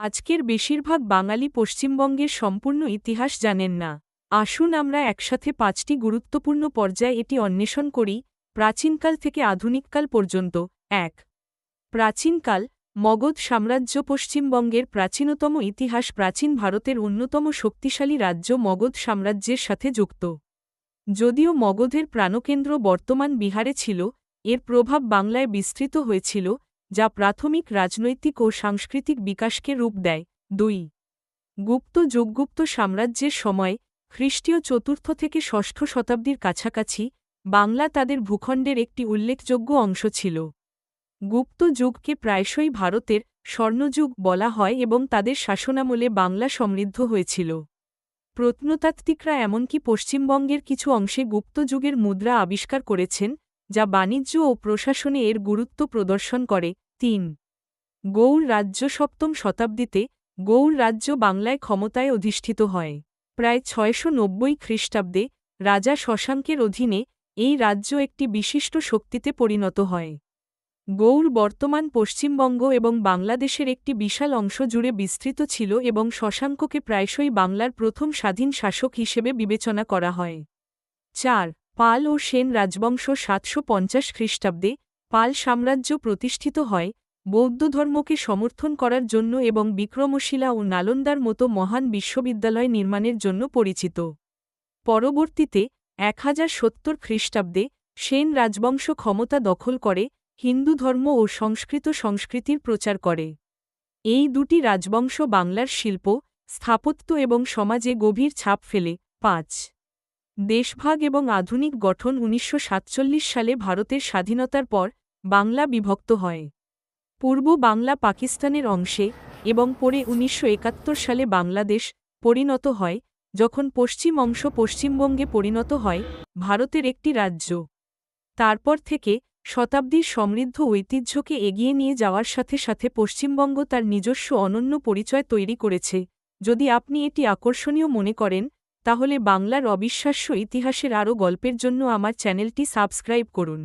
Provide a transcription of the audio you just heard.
আজকের বেশিরভাগ বাঙালি পশ্চিমবঙ্গের সম্পূর্ণ ইতিহাস জানেন না। আসুন আমরা একসাথে পাঁচটি গুরুত্বপূর্ণ পর্যায়ে এটি অন্বেষণ করি, প্রাচীনকাল থেকে আধুনিককাল পর্যন্ত। এক, প্রাচীনকাল, মগধ সাম্রাজ্য পশ্চিমবঙ্গের প্রাচীনতম ইতিহাস প্রাচীন ভারতের অন্যতম শক্তিশালী রাজ্য মগধ সাম্রাজ্যের সাথে যুক্ত। যদিও মগধের প্রাণকেন্দ্র বর্তমান বিহারে ছিল, এর প্রভাব বাংলায় বিস্তৃত হয়েছিল যা প্রাথমিক রাজনৈতিক ও সাংস্কৃতিক বিকাশকে রূপ দেয়। দুই। গুপ্ত যুগগুপ্ত সাম্রাজ্যের সময়, খ্রিস্টীয় চতুর্থ থেকে ষষ্ঠ শতাব্দীর কাছাকাছি, বাংলা তাদের ভূখণ্ডের একটি উল্লেখযোগ্য অংশ ছিল। গুপ্ত যুগকে প্রায়শই ভারতের স্বর্ণযুগ বলা হয় এবং তাদের শাসনামলে বাংলা সমৃদ্ধ হয়েছিল। প্রত্নতাত্ত্বিকরা এমনকি পশ্চিমবঙ্গের কিছু অংশে গুপ্ত যুগের মুদ্রা আবিষ্কার করেছেন যা বাণিজ্য ও প্রশাসনে এর গুরুত্ব প্রদর্শন করে। তিন, গৌড় রাজ্য সপ্তম শতাব্দীতে গৌড় রাজ্য বাংলায় ক্ষমতায় অধিষ্ঠিত হয়। প্রায় ছয়শো নব্বই খ্রিস্টাব্দে রাজা শশাঙ্কের অধীনে এই রাজ্য একটি বিশিষ্ট শক্তিতে পরিণত হয়। গৌড় বর্তমান পশ্চিমবঙ্গ এবং বাংলাদেশের একটি বিশাল অংশ জুড়ে বিস্তৃত ছিল এবং শশাঙ্ককে প্রায়শই বাংলার প্রথম স্বাধীন শাসক হিসেবে বিবেচনা করা হয়। চার পাল ও সেন রাজবংশ সাতশো পঞ্চাশ খ্রিস্টাব্দে পাল সাম্রাজ্য প্রতিষ্ঠিত হয়, বৌদ্ধ ধর্মকে সমর্থন করার জন্য এবং বিক্রমশিলা ও নালন্দার মতো মহান বিশ্ববিদ্যালয় নির্মাণের জন্য পরিচিত। পরবর্তীতে এক হাজার সত্তর খ্রিস্টাব্দে সেন রাজবংশ ক্ষমতা দখল করে, হিন্দু ধর্ম ও সংস্কৃত সংস্কৃতির প্রচার করে। এই দুটি রাজবংশ বাংলার শিল্প, স্থাপত্য এবং সমাজে গভীর ছাপ ফেলে। পাঁচ দেশভাগ এবং আধুনিক গঠন উনিশশো সাতচল্লিশ সালে ভারতের স্বাধীনতার পর বাংলা বিভক্ত হয়। পূর্ব বাংলা পাকিস্তানের অংশে এবং পরে উনিশশো একাত্তর সালে বাংলাদেশ পরিণত হয়, যখন পশ্চিম অংশ পশ্চিমবঙ্গে পরিণত হয়, ভারতের একটি রাজ্য। তারপর থেকে শতাব্দীর সমৃদ্ধ ঐতিহ্যকে এগিয়ে নিয়ে যাওয়ার সাথে সাথে পশ্চিমবঙ্গ তার নিজস্ব অনন্য পরিচয় তৈরি করেছে। যদি আপনি এটি আকর্ষণীয় মনে করেন তাহলে বাংলার অবিশ্বাস্য ইতিহাসের আরও গল্পের জন্য আমার চ্যানেলটি সাবস্ক্রাইব করুন।